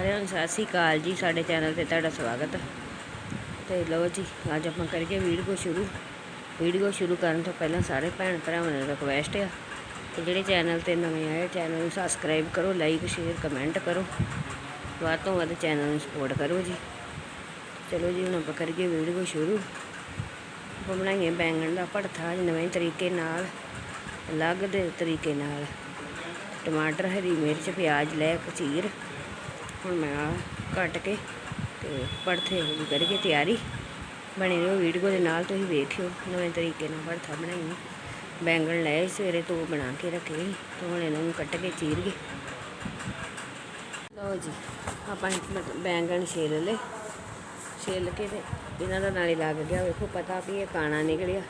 ਸਾਰਿਆਂ ਨੂੰ ਸਤਿ ਸ਼੍ਰੀ ਅਕਾਲ ਜੀ, ਸਾਡੇ ਚੈਨਲ ਤੇ ਤੁਹਾਡਾ ਸਵਾਗਤ ਹੈ। ਤੇ ਲਓ ਜੀ, ਅੱਜ ਆਪਾਂ ਕਰੀਏ ਵੀਡੀਓ ਸ਼ੁਰੂ। ਵੀਡੀਓ ਸ਼ੁਰੂ ਕਰਨ ਤੋਂ ਪਹਿਲਾਂ ਸਾਰੇ ਭੈਣ ਭਰਾਵਾਂ ਨੂੰ ਰਿਕਵੈਸਟ ਆ ਕਿ ਜਿਹੜੇ ਚੈਨਲ ਤੇ ਨਵੇਂ ਆਏ, ਚੈਨਲ ਨੂੰ ਸਬਸਕ੍ਰਾਈਬ ਕਰੋ ਲਾਈਕ ਸ਼ੇਅਰ ਕਮੈਂਟ ਕਰੋ। ਵੱਧ ਤੋਂ ਵੱਧ ਚੈਨਲ ਨੂੰ ਸਪੋਰਟ ਕਰੋ ਜੀ। ਚਲੋ ਜੀ, ਹੁਣ ਆਪਾਂ ਕਰੀਏ ਵੀਡੀਓ ਸ਼ੁਰੂ। ਆਪਾਂ ਬਣਾਈਏ ਬੈਂਗਣ ਦਾ ਭੜਥਾ ਨਵੇਂ ਤਰੀਕੇ ਨਾਲ, ਅਲੱਗ ਦੇ ਤਰੀਕੇ ਨਾਲ। ਟਮਾਟਰ, ਹਰੀ ਮਿਰਚ, ਪਿਆਜ਼, ਲੈ ਕੇ ਹੁਣ ਮੈਂ ਕੱਟ ਕੇ ਤੇ ਹੋ ਗਈ ਕਰਕੇ ਤਿਆਰੀ। ਬਣੇ ਰਹੋ ਵੀਡੀਓ ਦੇ ਨਾਲ, ਤੁਸੀਂ ਵੇਖਿਓ ਨਵੇਂ ਤਰੀਕੇ ਨਾਲ ਭੜਥਾ ਬਣਾਈਏ। ਬੈਂਗਣ ਲਏ ਸਵੇਰੇ ਤੋਂ ਬਣਾ ਕੇ ਰੱਖੇ ਸੀ ਤੇ ਹੁਣ ਇਹਨਾਂ ਨੂੰ ਕੱਟ ਕੇ ਚੀਰ ਗਏ ਲਓ ਜੀ, ਆਪਾਂ ਮਤਲਬ ਬੈਂਗਣ ਛੇਲ ਲਏ। ਛਿੱਲ ਕੇ ਤੇ ਇਹਨਾਂ ਦਾ ਨਾਲੇ ਲੱਗ ਗਿਆ, ਵੇਖੋ ਪਤਾ ਵੀ ਇਹ ਕਾਣਾ ਨਿਕਲਿਆ।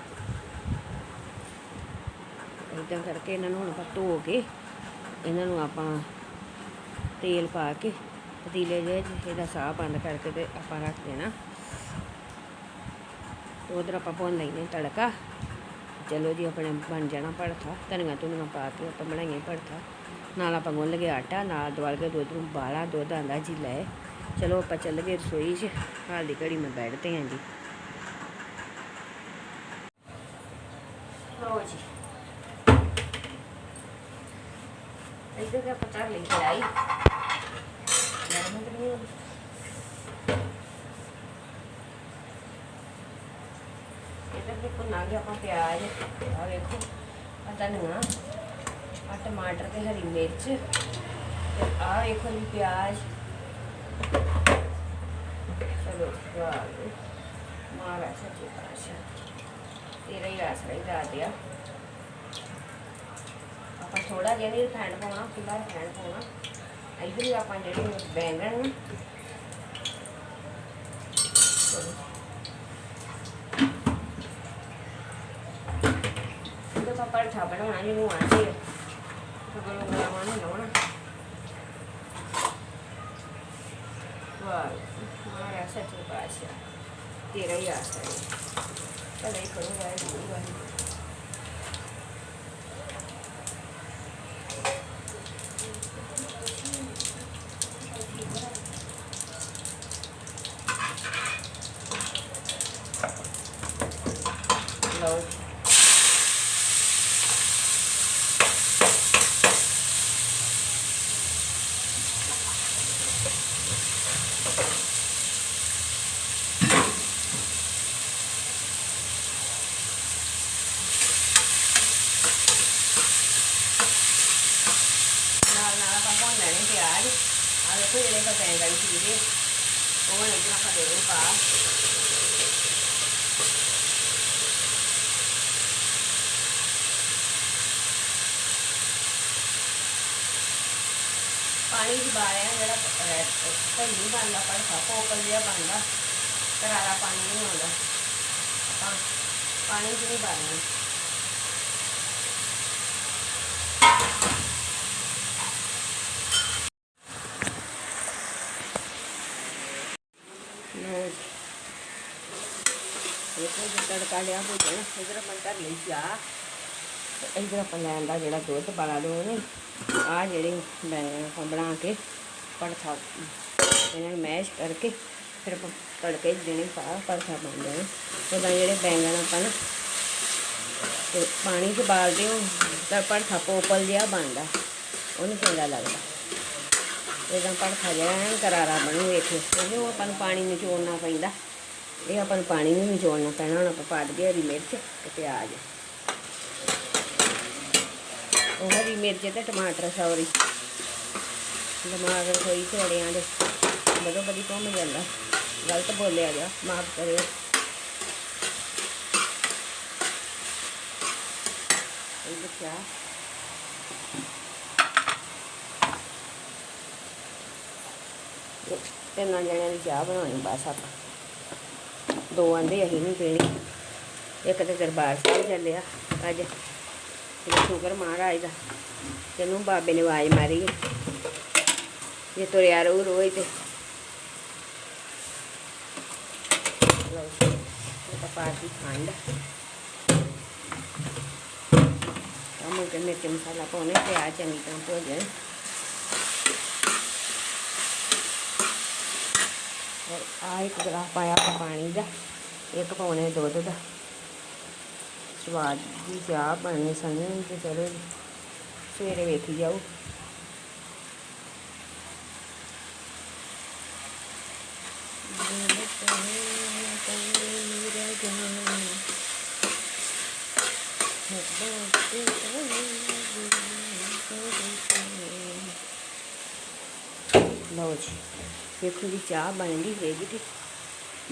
ਇਦਾਂ ਕਰਕੇ ਇਹਨਾਂ ਨੂੰ ਹੁਣ ਆਪਾਂ ਧੋ ਕੇ, ਇਹਨਾਂ ਨੂੰ ਆਪਾਂ ਤੇਲ ਪਾ ਕੇ ਪਤੀਲੇ ਜਿਹੇ ਇਹਦਾ ਸਾਹ ਬੰਦ ਕਰਕੇ ਤੇ ਆਪਾਂ ਰੱਖ ਦੇਣਾ। ਉਧਰ ਆਪਾਂ ਭੁੰਨ ਲੈਨੇ ਤੜਕਾ। ਚਲੋ ਜੀ, ਆਪਣੇ ਬਣ ਜਾਣਾ ਭੜਥਾ। ਧਨੀਆ ਧੁਨੀਆ ਪਾ ਕੇ ਆਪਾਂ ਬਣਾਈਏ ਭੜਥਾ। ਨਾਲ ਆਪਾਂ ਗੁੰਨ ਲਗੇ ਆਟਾ, ਨਾਲ ਦਵਾਲ ਕੇ ਦੁੱਧ ਨੂੰ ਬਾਲਾ ਦੁੱਧ ਆਂਦਾ ਜੀ ਲੈ। ਚਲੋ ਆਪਾਂ ਚੱਲ ਗਏ ਰਸੋਈ 'ਚ। ਹਾਲ ਦੀ ਘੜੀ ਮੈਂ ਬੈਠਦੇ ਹਾਂ ਜੀ। ਲਓ ਜੀ। ਇੱਧਰ ਦਾ ਪਤਾ ਲਈ ਕੜਾਈ ਗਰਮ ਤਾਂ ਨਹੀਂ ਗਿਆ ਆਪਾਂ ਪਿਆਜ਼ ਆ ਵੇਖੋ ਆ ਧਨੀਆ ਆ ਟਮਾਟਰ ਤੇ ਹਰੀ ਮਿਰਚ, ਤੇ ਆ ਵੇਖੋ ਜੀ ਪਿਆਜ਼। ਚਲੋ, ਵਾਹ ਮਾਰਾ ਸੱਚੇ ਪਾਸ਼ਾ ਤੇਰਾ ਹੀ ਆਸਰਾ ਹੀ ਦਾ ਦਿਆ। ਆਪਾਂ ਥੋੜਾ ਜਿਹਾ ਨਹੀਂ ਰਿਫਾਈਂਡ ਪਾਉਣਾ ਖੁੱਲਾ ਰਿਫਾਈਂਡ ਪਾਉਣਾ। ਇੱਧਰ ਵੀ ਆਪਾਂ ਜਿਹੜੇ ਬੈਂਗਣ ਨੇ ਚਲੋ। ਇਹਦਾ ਆਪਾਂ ਪਰਠਾ ਬਣਾਉਣਾ ਜਿਹਨੂੰ ਆਂਦੇ ਆ ਸਗੋਂ ਲਾਵਾਂ ਨਹੀਂ ਲਾਉਣਾ ਵਾਹ ਮਾਰਾ ਸੱਚੇ ਪਾਸ਼ਾ ਤੇਰਾ ਹੀ ਆਸਰਾ ਹੈ ਚਲੇ ਕਰੂੰਗਾ ਇਹ ਵਾਹਿਗੁਰੂ ਲਓ ਨਾਲ ਨਾਲ ਆਪਾਂ ਭੁੰਨ ਲੈਣੇ ਪਿਆਜ਼ ਆ ਦੇਖੋ ਜਿਹੜੇ ਆਪਾਂ ਬੈਂਗਣ ਚੀਰੇ ਉਹ ਨੇ ਆਪਾਂ ਦੇ ਦੇਣੇ ਪਾ ਪਾਣੀ ਦੀ ਬਾਰਿਆ ਜਿਹੜਾ ਭੰਡੀ ਬਣਦਾ ਪਰ ਕੋਕਲ ਜਿਹਾ ਬਣਦਾ, ਕਰਾਰਾ ਪਾਣੀ ਨਹੀਂ ਆਉਂਦਾ। ਆਪਾਂ ਪਾਣੀ 'ਚ ਨਹੀਂ ਬਾਰਨਾ ਲਓ ਜੀ। ਦੇਖੋ ਜੀ, ਤੜਕਾ ਲਿਆ ਇਧਰ ਆਪਾਂ ਲੈਣ ਦਾ ਜਿਹੜਾ ਦੁੱਧ ਪਾਲਾ ਦੋ ਨੇ ਆ ਜਿਹੜੇ ਬੈਂਗਣ ਆਪਾਂ ਬਣਾ ਕੇ ਪੜਥਾ ਇਹਨਾਂ ਨੂੰ ਮੈਸ਼ ਕਰਕੇ ਫਿਰ ਆਪਾਂ ਤੜਕੇ ਦੇਣੇ ਪਾ ਪੜਥਾ ਬਣ ਜਾਣਾ ਉਹਦਾ ਜਿਹੜੇ ਬੈਂਗਣ ਆਪਾਂ ਨਾ, ਤੇ ਪਾਣੀ 'ਚ ਬਾਲਦੇ ਹੋ, ਤਾਂ ਪੜਥਾ ਪੋਪਲ ਜਿਹਾ ਬਣਦਾ, ਉਹਨੂੰ ਚੰਗਾ ਲੱਗਦਾ। ਇਹਦਾ ਪੜਥਾ ਜਿਹੜਾ ਐਨ ਕਰਾਰਾ ਬਣੂ ਵੇਖੋ ਕਿਉਂਕਿ ਉਹ ਆਪਾਂ ਨੂੰ ਪਾਣੀ ਨਿਚੋੜਨਾ ਪੈਂਦਾ। ਇਹ ਆਪਾਂ ਨੂੰ ਪਾਣੀ ਨਹੀਂ ਨਿਚੋੜਨਾ ਪੈਣਾ, ਹੁਣ ਆਪਾਂ ਪਾ ਦਈਏ ਹਰੀ ਮਿਰਚ ਤੇ ਪਿਆਜ਼। ਹਰੀ ਮਿਰਚ ਤੇ ਟਮਾਟਰ, ਸੌਰੀ। ਦਿਮਾਗ ਰਸੋਈ ਝੋੜਿਆਂ ਦੇ। ਬਦੋ ਬਦੀ ਘੁੰਮ ਜਾਂਦਾ। ਗਲਤ ਬੋਲਿਆ ਗਿਆ, ਮਾਫ ਕਰਿਓ। ਇਹ ਦੇਖਿਆ। ਤਿੰਨਾਂ ਜਣਿਆਂ ਦੀ ਚਾਹ ਬਣਾਉਣੀ ਬਸ ਆਪਾਂ। ਦੋ ਆਂਦੇ ਅਸੀਂ ਨਹੀਂ ਪੀਣੀ। ਇੱਕ ਤੇ ਦਰਬਾਰ ਸਾਹਿਬ ਚੱਲਿਆ ਅੱਜ। ਸ਼ੁਕਰ ਮਹਾਰਾਜ ਦਾ ਤੈਨੂੰ ਬਾਬੇ ਨੇ ਆਵਾਜ਼ ਮਾਰੀ ਜੇ ਤੁਰਿਆ ਰਹੂ ਰੋਈ ਤੇ ਲਓ ਇਹ ਪਾਤੀ ਖੰਡ ਅਮੂ ਕੇ ਮਿਰਚ ਮਸਾਲਾ ਪਾਉਣੇ ਪਿਆਜ਼ ਚੰਗੀ ਤਰ੍ਹਾਂ ਭੁੱਜ ਆ ਇੱਕ ਗਲਾਸ ਪਾਇਆ ਪਾਣੀ ਦਾ ਇੱਕ ਪਾਉਣੇ ਦੁੱਧ ਦਾ ਸਵਾਦ ਦੀ ਚਾਹ ਬਣਨੀ ਸੰਨੇ ਤੇ ਚਲੋ ਸਵੇਰੇ ਵੇਖੀ ਜਾਓ। ਲਓ ਜੀ, ਵੇਖੋ ਜੀ, ਚਾਹ ਬਣ ਗਈ, ਹੈਗੀ ਤੇ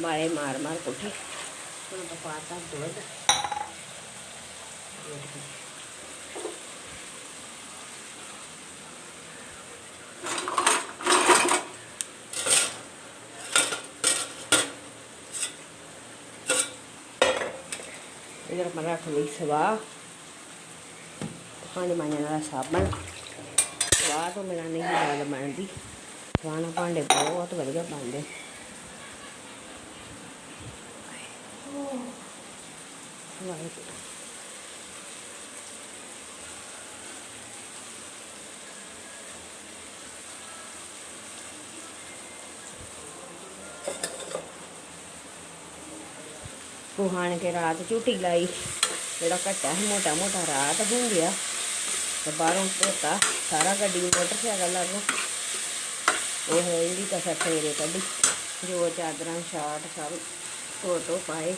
ਮਾਰੇ ਮਾਰ ਮਾਰ ਕੋਠੇ। ਹੁਣ ਪਾਤਾ ਦੁੱਧ ਇਧਰ ਆਪਾਂ ਰੱਖ ਲਈ ਸਵਾ ਭਾਂਡੇ ਮਾਂਜਣ ਵਾਲਾ ਸਾਬਣ ਸਵਾਹ ਤੋਂ ਮਿਲਾ ਨਹੀਂ ਗੱਲ ਬਣਦੀ ਸਵਾਨਾ ਭਾਂਡੇ ਬਹੁਤ ਵਧੀਆ ਬਣਦੇ ਵਾਹਿਗੁਰੂ ਕੁਹਾਣ ਕੇ ਰਾਤ ਝੂਟੀ ਲਾਈ ਜਿਹੜਾ ਘੱਟਾ ਸੀ ਮੋਟਾ ਮੋਟਾ ਰਾਤ ਹੋ ਗਿਆ ਤੇ ਬਾਹਰੋਂ ਧੋਤਾ ਸਾਰਾ ਗੱਡੀ ਨੂੰ ਮੋਟਰਸਾਈਕਲ ਲਾਗੋ ਉਹ ਹੈ ਇਹਦੀ ਕਸਰ ਸਵੇਰੇ ਕੱਢੀ ਜੋ ਚਾਦਰਾਂ ਸ਼ਾਰਟ ਸਭ ਧੋ ਧੋ ਪਾਏ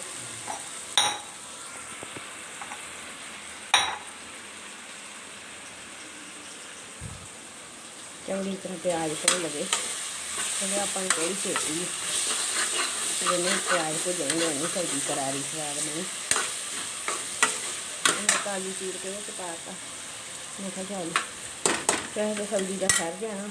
ਚੰਗੀ ਤਰ੍ਹਾਂ ਪਿਆਜ਼ ਭੁੰਨ ਲਗੇ ਤੇ ਆਪਾਂ ਨੂੰ ਕੋਈ ਛੇਤੀ ਨਹੀਂ ਇਹਨੇ ਪਿਆਜ਼ ਕੋ ਜਾਏਂਗੇ ਨਹੀਂ ਸਬਜ਼ੀ ਕਰਾਰੀ ਸਵਾਦ ਨਹੀਂ ਮੈਂ ਕਾਲੀ ਚੀਰ ਕੇ ਵਿੱਚ ਪਾਤਾ ਮੈਂ ਕਿਹਾ ਚੱਲ ਚਾਹੇ ਤਾਂ ਸਬਜ਼ੀ ਦਾ ਸਰ ਜਾਣਾ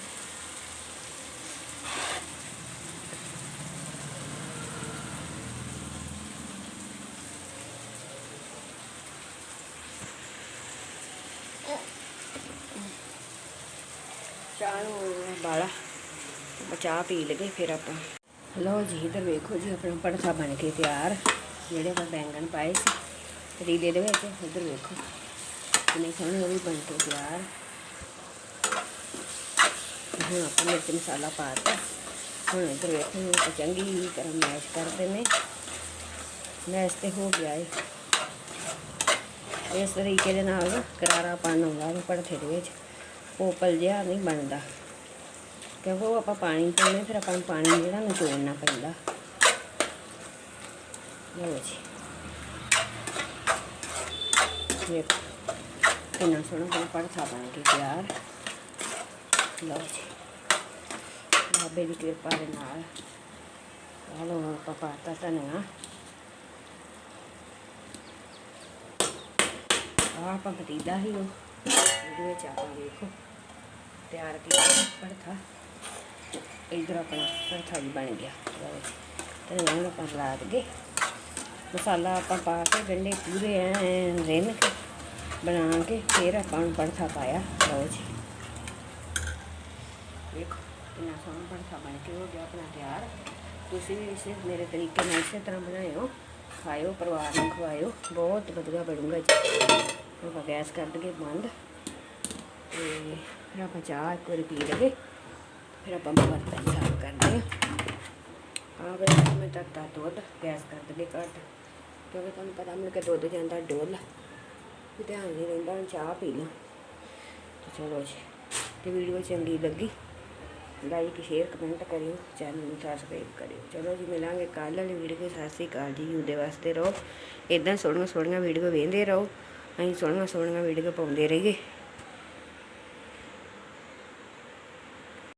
ਚਾਹ ਨੂੰ ਬਾਲਾ ਆਪਾਂ ਚਾਹ ਪੀ ਲਗੇ ਫਿਰ ਆਪਾਂ ਲਓ ਜੀ ਇਧਰ ਵੇਖੋ ਜੀ, ਆਪਣਾ ਪੜਥਾ ਬਣ ਕੇ ਤਿਆਰ। ਜਿਹੜੇ ਮੈਂ ਬੈਂਗਣ ਪਾਏ ਸੀ ਪਤੀਲੇ ਦੇ ਵਿੱਚ ਇਧਰ ਵੇਖੋ। ਕਿੰਨੇ ਸੋਹਣੇ ਉਹ ਵੀ ਬਣ ਕੇ ਤਿਆਰ। ਹੁਣ ਆਪਾਂ ਮਿਰਚ ਮਸਾਲਾ ਪਾ ਪਾਤਾ ਹੁਣ ਇਧਰ ਵੇਖੋ ਹੁਣ ਚੰਗੀ ਤਰ੍ਹਾਂ ਮੈਸ਼ ਕਰਦੇ ਨੇ ਮੈਸ਼ ਤੇ ਹੋ ਗਿਆ ਏ। ਇਸ ਤਰੀਕੇ ਦੇ ਨਾਲ ਕਰਾਰਾ ਪਾਣ ਆਉਂਦਾ ਪੜਥੇ ਦੇ ਵਿੱਚ। ਪੋਪਲ ਜਿਹਾ ਨਹੀਂ ਬਣਦਾ। ਕਿਉਂਕਿ ਉਹ ਆਪਾਂ ਪਾਣੀ ਪਾਉਂਦੇ ਫਿਰ ਆਪਾਂ ਨੂੰ ਪਾਣੀ ਜਿਹੜਾ ਨਿਚੋੜਨਾ ਪੈਂਦਾ। ਲਓ ਜੀ। ਵੇਖੋ, ਕਿੰਨਾ ਸੋਹਣਾ ਬਣ ਪੜਥਾ ਬਣ ਕੇ ਤਿਆਰ। ਲਓ ਜੀ। ਬਾਬੇ ਦੀ ਕਿਰਪਾ ਦੇ ਨਾਲ। ਆਹ ਆਪਾਂ ਪਾਤਾ ਧਨੀਆ। ਆਹ ਆਪਾਂ ਪਤੀਲਾ ਹੀ ਉਹ ਇਹਦੇ ਵਿੱਚ ਆਪਾਂ ਵੇਖੋ, ਤਿਆਰ ਕੀਤਾ ਪੜਥਾ ਇਧਰ ਆਪਣਾ ਪੜਥਾ ਵੀ ਬਣ ਗਿਆ। ਤੇ ਇਹਨਾਂ ਆਪਾਂ ਲਾ ਦਈਏ ਮਸਾਲਾ ਆਪਾਂ ਪਾ ਕੇ ਗੰਢੇ ਪੂਰੇ ਐ ਰਿੰਨ ਕੇ ਬਣਾ ਕੇ ਫਿਰ ਆਪਾਂ ਨੂੰ ਪੜਥਾ ਪਾਇਆ। ਲਓ ਜੀ। ਵੇਖੋ ਕਿੰਨਾ ਸੋਹਣਾ ਪੜਥਾ ਬਣ ਕੇ ਹੋ ਗਿਆ ਆਪਣਾ ਤਿਆਰ। ਤੁਸੀਂ ਵੀ ਇਸੇ ਮੇਰੇ ਤਰੀਕੇ ਨਾਲ ਇਸੇ ਤਰ੍ਹਾਂ ਬਣਾਇਓ। ਖਾਇਓ, ਪਰਿਵਾਰ ਨੂੰ ਖਵਾਇਓ। ਬਹੁਤ ਵਧੀਆ ਬਣੂਗਾ ਜੀ। ਆਪਾਂ ਗੈਸ ਕਰ ਦਈਏ ਬੰਦ। ਤੇ ਫਿਰ ਆਪਾਂ ਚਾਹ ਇੱਕ ਵਾਰੀ ਪੀ ਲਗੇ ਫਿਰ ਆਪਾਂ ਬਰਤਨ ਸਾਫ਼ ਕਰਦੇ ਹਾਂ। ਆ ਵੇ ਮੈਂ ਤੱਤਾ ਦੁੱਧ, ਗੈਸ ਕਰ ਦਈਏ ਘੱਟ, ਕਿਉਂਕਿ ਤੁਹਾਨੂੰ ਪਤਾ ਮਿਲ ਕੇ ਦੁੱਧ ਜਾਂਦਾ ਡੋਲ ਧਿਆਨ ਨਹੀਂ ਰਹਿੰਦਾ, ਹੁਣ ਚਾਹ ਪੀ ਲਾਂ। ਚਲੋ ਜੀ, ਤੇ ਵੀਡੀਓ ਚੰਗੀ ਲੱਗੀ, ਲਾਈਕ, ਸ਼ੇਅਰ, ਕਮੈਂਟ ਕਰਿਓ, ਚੈਨਲ ਨੂੰ ਸਬਸਕ੍ਰਾਈਬ ਕਰਿਓ। ਚਲੋ ਜੀ, ਮਿਲਾਂਗੇ ਕੱਲ੍ਹ ਵਾਲੀ ਵੀਡੀਓ, ਸਤਿ ਸ਼੍ਰੀ ਅਕਾਲ ਜੀ, ਉਹਦੇ ਵਾਸਤੇ ਰਹੋ। ਇਦਾਂ ਸੋਹਣੀਆਂ ਸੋਹਣੀਆਂ ਵੀਡੀਓ ਵੇਖਦੇ ਰਹੋ। ਅਸੀਂ ਸੋਹਣੀਆਂ ਸੋਹਣੀਆਂ ਵੀਡੀਓ ਪਾਉਂਦੇ ਰਹੀਏ।